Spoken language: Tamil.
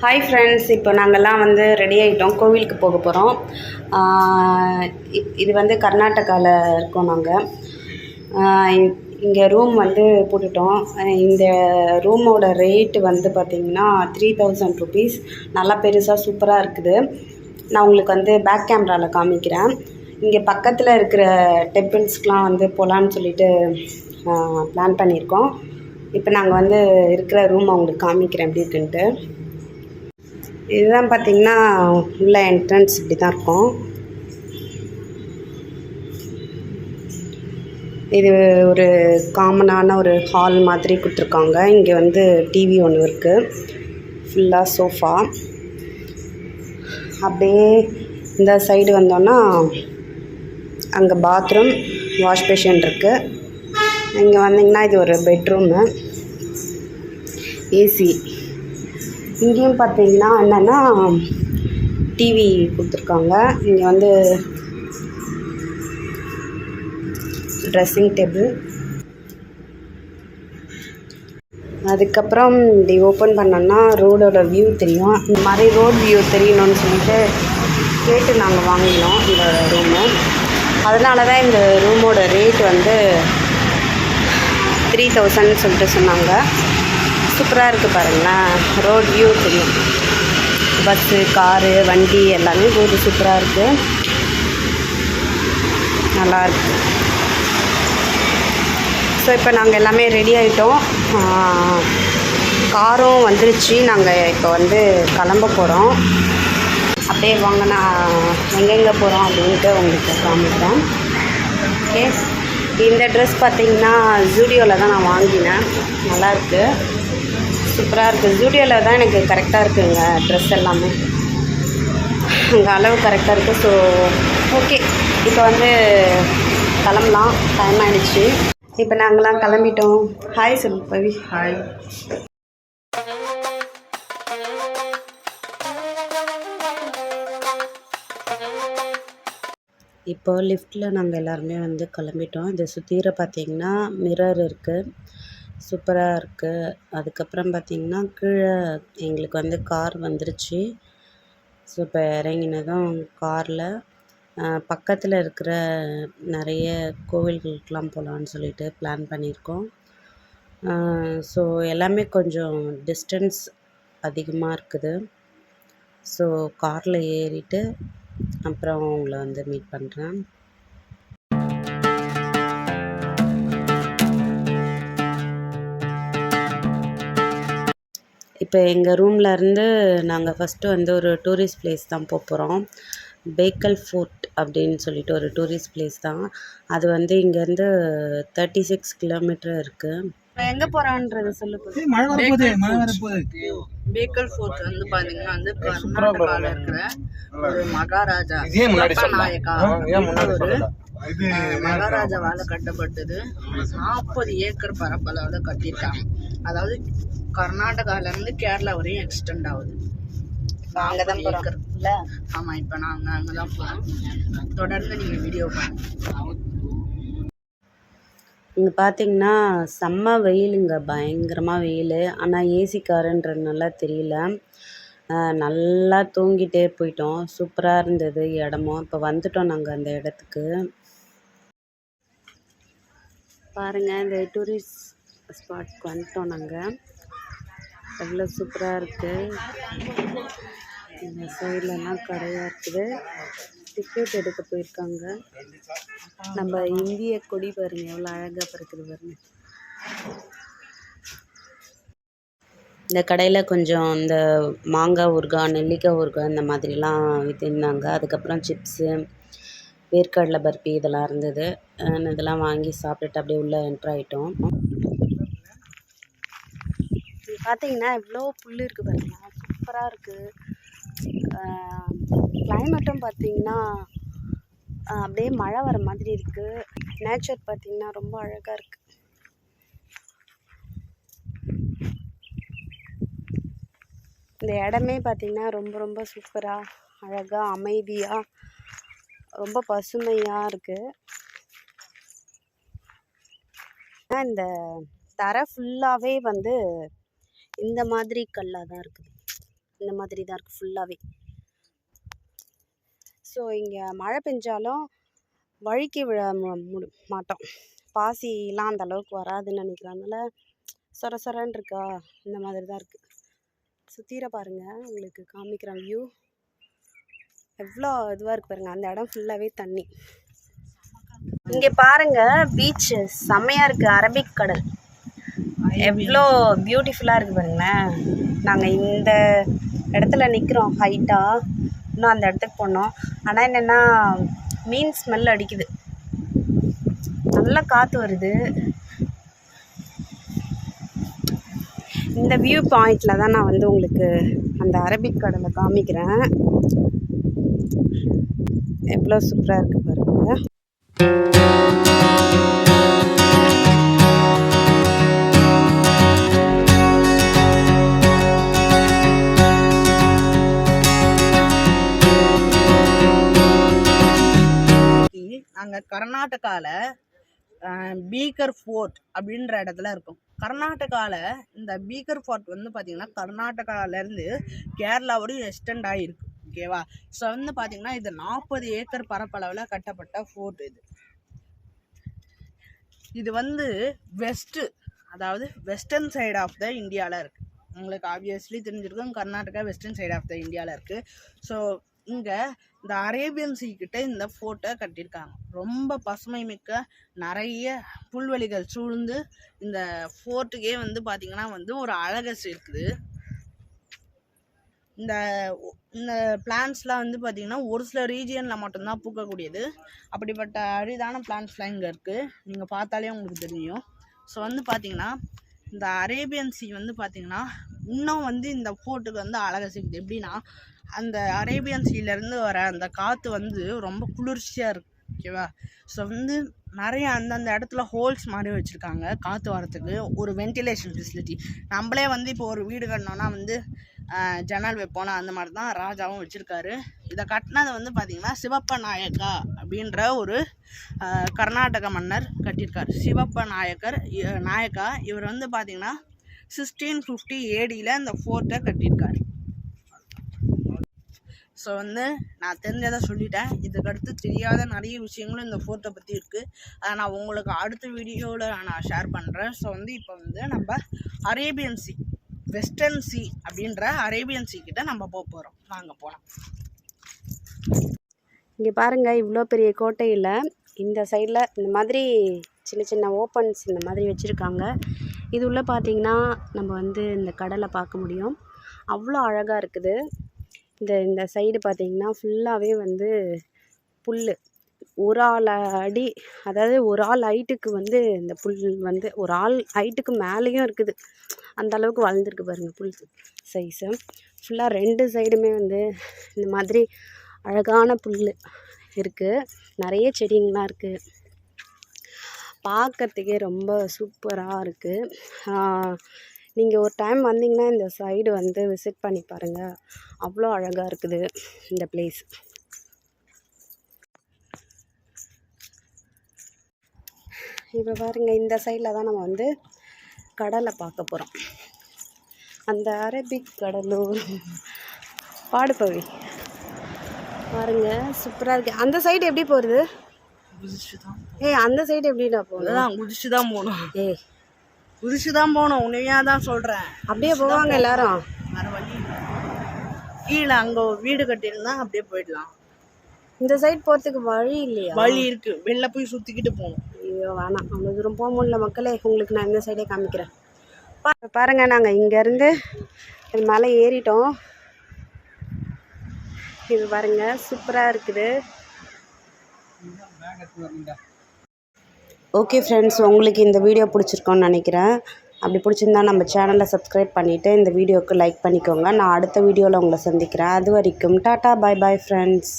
ஹாய் ஃப்ரெண்ட்ஸ் இப்போ நாங்கள்லாம் வந்து ரெடி ஆகிட்டோம் கோவிலுக்கு போக போகிறோம் இது வந்து கர்நாடகாவில் இருக்கோம் நாங்கள் இங்கே ரூம் வந்து போட்டுட்டோம். இந்த ரூமோட ரேட்டு வந்து பார்த்திங்கன்னா த்ரீ தௌசண்ட் ருபீஸ் நல்லா பெருசாக சூப்பராக இருக்குது. நான் உங்களுக்கு வந்து பேக் கேமராவில் காமிக்கிறேன். இங்கே பக்கத்தில் இருக்கிற டெம்பிள்ஸ்க்கெலாம் வந்து போகலான்னு சொல்லிட்டு பிளான் பண்ணியிருக்கோம். இப்போ நாங்கள் வந்து இருக்கிற ரூம் அவங்களுக்கு காமிக்கிறேன் எப்படி இருக்குன்ட்டு. இதுதான் பார்த்தீங்கன்னா உள்ள என்ட்ரன்ஸ் இப்படி தான் இருக்கும். இது ஒரு காமனான ஒரு ஹால் மாதிரி கொடுத்துருக்காங்க. இங்கே வந்து டிவி ஒன்று இருக்குது ஃபுல்லாக சோஃபா அப்படியே இந்த சைடு வந்தோன்னா அங்கே பாத்ரூம் வாஷ் பேஷன் இருக்குது இங்கே வந்தீங்கன்னா இது ஒரு பெட்ரூமு ஏசி இங்கேயும் பார்த்தீங்கன்னா என்னென்னா டிவி கொடுத்துருக்காங்க. இங்கே வந்து ட்ரெஸ்ஸிங் டேபிள் அதுக்கப்புறம் இப்படி ஓப்பன் பண்ணோன்னா ரோடோட வியூ தெரியும். இந்த மாதிரி ரோட் வியூ தெரியணும்னு சொல்லிட்டு கேட்டு நாங்கள் வாங்கினோம் இந்த ரூமு அதனால தான் இந்த ரூமோட ரேட் வந்து த்ரீ தௌசண்ட் சொல்லிட்டு சொன்னாங்க. சூப்பராக இருக்குது பாருங்களேன் ரோட் வியூ தெரியும். பஸ்ஸு காரு வண்டி எல்லாமே ரோடு சூப்பராக இருக்குது நல்லாயிருக்கு ஸோ இப்போ நாங்கள் எல்லாமே ரெடி ஆகிட்டோம் காரும் வந்துருச்சு. நாங்கள் இப்போ வந்து கிளம்ப போகிறோம் அப்படியே வாங்க நான் எங்கெங்கே போகிறோம் அப்படின்ட்டு உங்களுக்கு காமிக்கிறேன். ஓகே இந்த ட்ரெஸ் பார்த்தீங்கன்னா ஜூடியோவில் தான் நான் வாங்கினேன். நல்லாயிருக்கு சூப்பராக இருக்குது ஜூடியோவில் தான் எனக்கு கரெக்டாக இருக்குங்க ட்ரெஸ் எல்லாமே. அங்கே அளவு கரெக்டாக இருக்குது ஸோ ஓகே இப்போ வந்து கிளம்பலாம். டைம் ஆயிடுச்சு. இப்போ நாங்களாம் கிளம்பிட்டோம். ஹாய் சொல்லு பவி ஹாய் இப்போ லிஃப்ட்டில் நாங்கள் எல்லாருமே வந்து கிளம்பிட்டோம். இதை சுற்றிர பார்த்தீங்கன்னா மிரர் இருக்குது சூப்பராக இருக்குது அதுக்கப்புறம் பார்த்தீங்கன்னா கீழே எங்களுக்கு வந்து கார் வந்துருச்சு. ஸோ இப்போ இறங்கினதும் காரில். பக்கத்தில் இருக்கிற நிறைய கோவில்களுக்கெலாம் போகலான்னு சொல்லிட்டு பிளான் பண்ணியிருக்கோம். ஸோ எல்லாமே கொஞ்சம் டிஸ்டன்ஸ் அதிகமாக இருக்குது. ஸோ காரில் ஏறிட்டு அப்புறம் உங்களை வந்து மீட் பண்ணுறேன் இப்போ எங்கள் ரூமில் இருந்து நாங்கள் ஃபஸ்ட்டு வந்து ஒரு டூரிஸ்ட் பிளேஸ் தான் போக போகிறோம் பேக்கல் ஃபோர்ட் அப்படின்னு சொல்லிட்டு ஒரு டூரிஸ்ட் பிளேஸ் தான். அது வந்து இங்கேருந்து தேர்ட்டி சிக்ஸ் கிலோமீட்டர் இருக்குது எங்கே போகிறோன்றது சொல்லு பேக்கல் ஃபோர்ட் வந்து பாத்தீங்கன்னா வந்து கர்நாடகால இருக்கிற ஒரு மகாராஜா. நாயக்கா ஒரு மகாராஜாவால கட்டப்பட்டது. நாற்பது ஏக்கர் பரப்பளவுல கட்டியிருக்காங்க. அதாவது கர்நாடகால இருந்து கேரளா வரையும் எக்ஸ்டெண்ட் ஆகுது. அங்கே தான் ஏக்கர். இல்லை? ஆமா இப்ப நாங்க அங்கதான் போறோம். தொடர்ந்து நீங்க வீடியோ பாருங்க. இங்கே பார்த்தீங்கன்னா செம்ம வெயிலுங்க. பயங்கரமாக வெயில். ஆனால் ஏசி காருன்றதுனால தெரியல நல்லா தூங்கிட்டே போயிட்டோம். சூப்பராக இருந்தது இடமும். இப்போ வந்துட்டோம் நாங்கள் அந்த இடத்துக்கு. பாருங்கள் இந்த டூரிஸ்ட் ஸ்பாட்க்கு வந்துட்டோம் நாங்கள் எவ்வளோ சூப்பராக இருக்குது இந்த சைட்லலாம் கடையாக இருக்குது. டிக்கெட் எடுக்க போயிருக்காங்க. நம்ம இந்திய கொடி பாருங்க எவ்வளோ அழகாக பறக்குது பாருங்க. இந்த கடையில் கொஞ்சம் இந்த மாங்காய் ஊறுகாய் நெல்லிக்காய் ஊறுகாய் இந்த மாதிரிலாம் விற்றுருந்தாங்க அதுக்கப்புறம் சிப்ஸு வேர்க்கடலை பர்பி இதெல்லாம் இருந்தது. இதெல்லாம் வாங்கி சாப்பிட்டுட்டு அப்படியே உள்ளே என்ட்ரு ஆகிட்டோம் பார்த்தீங்கன்னா இவ்வளோ புல் இருக்குது பாருங்க சூப்பராக இருக்குது கிளைமேட்டும் பார்த்தீங்கன்னா அப்படியே மழை வர மாதிரி இருக்குது நேச்சர் பார்த்திங்கன்னா ரொம்ப அழகாக இருக்குது இந்த இடமே பார்த்திங்கன்னா ரொம்ப ரொம்ப சூப்பராக அழகாக அமைதியாக ரொம்ப பசுமையாக இருக்குது இந்த தரை ஃபுல்லாகவே வந்து இந்த மாதிரி கல்லாக தான் இருக்குது இந்த மாதிரி தான் இருக்குது ஃபுல்லாகவே ஸோ இங்கே மழை பெஞ்சாலும் வழுக்கி விழ மு- முடி- மாட்டோம். பாசிலாம் அந்த அளவுக்கு வராதுன்னு நினைக்கிறனால சொர சொரன்னு இருக்கா? இந்த மாதிரி தான் இருக்குது சுற்றிர பாருங்கள் உங்களுக்கு காமிக்கிறேன் வியூ எவ்வளோ இதுவாக இருக்கு பாருங்க. அந்த இடம் ஃபுல்லாகவே தண்ணி. இங்கே பாருங்க பீச் செம்மையாக இருக்குது அரபிக் கடல். எவ்வளோ பியூட்டிஃபுல்லாக இருக்குது பாருங்களேன். நாங்கள் இந்த இடத்துல நிற்கிறோம் ஹைட்டாக இன்னும் அந்த இடத்துக்கு போனோம். ஆனால் என்னென்னா மீன் ஸ்மெல் அடிக்குது. நல்லா காற்று வருது. இந்த வியூ பாயிண்டில் தான் நான் வந்து உங்களுக்கு அந்த அரபிக் கடலை காமிக்கிறேன். எவ்வளோ சூப்பராக இருக்குது பாருங்க. நாங்கள் கர்நாடகாவில் பீக்கர் ஃபோர்ட் அப்படின்ற இடத்துல இருக்கோம். கர்நாடகாவில் இந்த பீக்கர் ஃபோர்ட் வந்து பார்த்திங்கன்னா கர்நாடகாவிலேருந்து கேரளாவோடய எக்ஸ்டெண்ட் ஆகிருக்கு ஓகேவா? ஸோ வந்து பார்த்திங்கன்னா இது நாற்பது ஏக்கர் பரப்பளவில் கட்டப்பட்ட ஃபோர்ட் இது. இது வந்து வெஸ்ட்டு அதாவது வெஸ்டர்ன் சைடு ஆஃப் த இந்தியாவில் இருக்குது உங்களுக்கு ஆப்வியஸ்லி தெரிஞ்சிருக்கும் Karnataka western side of the இந்தியாவில் இருக்குது ஸோ இங்கே இந்த அரேபியன் சீ கிட்ட இந்த ஃபோர்ட்டை கட்டியிருக்காங்க. ரொம்ப பசுமை மிக்க நிறைய புல்வெளிகள் சூழ்ந்து இந்த ஃபோர்ட்டுக்கே வந்து பார்த்திங்கன்னா வந்து ஒரு அழகஸ் இருக்குது. இந்த இந்த பிளான்ஸ்லாம் வந்து பார்த்திங்கன்னா ஒரு சில ரீஜியனில் மட்டும்தான் பூக்கக்கூடியது. அப்படிப்பட்ட அரிதான பிளான்ஸ்லாம் இங்கே இருக்குது நீங்கள் பார்த்தாலே உங்களுக்கு தெரியும். ஸோ வந்து பார்த்திங்கன்னா இந்த அரேபியன் சீ வந்து பார்த்திங்கன்னா இன்னும் வந்து இந்த ஃபோர்ட்டுக்கு வந்து அழகாக சேர்க்குது எப்படின்னா அந்த அரேபியன் சீலேருந்து வர அந்த காற்று வந்து ரொம்ப குளிர்ச்சியாக இருக்குது ஓகேவா ஸோ வந்து நிறைய அந்தந்த இடத்துல ஹோல்ஸ் மாதிரி வச்சுருக்காங்க காற்று வரத்துக்கு. ஒரு வென்டிலேஷன் ஃபெசிலிட்டி நம்மளே வந்து இப்போ ஒரு வீடு கட்டினோன்னா வந்து ஜன்னல் வைப்போனா அந்த மாதிரி தான் ராஜாவும் வச்சுருக்காரு. இதை கட்டினது வந்து பார்த்திங்கன்னா சிவப்ப நாயக்கா அப்படின்ற ஒரு கர்நாடக மன்னர் கட்டியிருக்கார். சிவப்ப நாயக்கர் இ- நாயக்கா இவர் வந்து பார்த்திங்கன்னா சிக்ஸ்டீன் ஃபிஃப்டி ஏடியில் இந்த ஃபோர்ட்டை கட்டியிருக்காரு. ஸோ வந்து நான் தெரிஞ்சதை சொல்லிட்டேன். இதுக்கடுத்து தெரியாத நிறைய விஷயங்களும் இந்த ஃபோர்ட்டை பற்றி இருக்குது அதை நான் உங்களுக்கு அடுத்த வீடியோவில் நான் ஷேர் பண்ணுறேன் ஸோ வந்து இப்போ வந்து நம்ம அரேபியன் சி வெஸ்டர்ன் சி அப்படின்ற அரேபியன் சி கிட்ட நம்ம போக போகிறோம் வாங்க போகலாம் இங்கே பாருங்கள் இவ்வளோ பெரிய கோட்டையில் இந்த சைடில் இந்த மாதிரி சின்ன சின்ன ஓப்பன்ஸ் இந்த மாதிரி வச்சுருக்காங்க. இது உள்ளே பார்த்தீங்கன்னா நம்ம வந்து இந்த கடலை பார்க்க முடியும். அவ்வளோ அழகாக இருக்குது. இந்த இந்த சைடு பார்த்தீங்கன்னா ஃபுல்லாகவே வந்து புல் ஒரு ஆள் அடி அதாவது ஒரு ஆள் ஹைட்டுக்கு வந்து இந்த புல் வந்து ஒரு ஆள் ஹைட்டுக்கு மேலேயும் இருக்குது. அந்த அளவுக்கு வளர்ந்துருக்கு பாருங்கள் புல் சைஸு ஃபுல்லாக ரெண்டு சைடுமே வந்து இந்த மாதிரி அழகான புல் இருக்குது நிறைய செடிங்களாம் இருக்குது பார்க்கறதுக்கே ரொம்ப சூப்பராக இருக்குது நீங்கள் ஒரு டைம் வந்தீங்கன்னா இந்த சைடு வந்து விசிட் பண்ணி பாருங்கள் அவ்வளோ அழகாக இருக்குது இந்த பிளேஸ் இப்போ பாருங்கள் இந்த சைடில் தான் நம்ம வந்து கடலை பார்க்க போகிறோம் அந்த அரபிக் கடலூர். பாடுபவி பாருங்க சூப்பராக இருக்கு. அந்த சைடு எப்படி போகிறது ஏய் அந்த சைடு எப்படிடா போகணும் குதிச்சு தான் போகணும் ஏய். குதிச்சு தான் போகணும் உண்மையாக தான் சொல்கிறேன் அப்படியே போவாங்க எல்லாரும். வேறு வழி கீழே அங்கே வீடு கட்டியிருந்தா அப்படியே போயிடலாம். இந்த சைடு போகிறதுக்கு வழி இல்லையா? வழி இருக்கு. வெளில போய் சுற்றிக்கிட்டு போகணும். ஐயோ வேணாம். அவ்வளோ தூரம் போக முடியல மக்களே உங்களுக்கு நான் இந்த சைடே காமிக்கிறேன். பா பாருங்க நாங்கள் இங்கேருந்து இது மேலே ஏறிட்டோம். இது பாருங்க சூப்பராக இருக்குது. ஓகே ஃப்ரெண்ட்ஸ் உங்களுக்கு இந்த வீடியோ பிடிச்சிருக்கோன்னு நினைக்கிறேன். அப்படி பிடிச்சிருந்தா நம்ம சேனலை சப்ஸ்கிரைப் பண்ணிவிட்டு இந்த வீடியோவுக்கு லைக் பண்ணிக்கோங்க. நான் அடுத்த வீடியோவில் உங்களை சந்திக்கிறேன். அது வரைக்கும் டாட்டா பாய் பாய் ஃப்ரெண்ட்ஸ்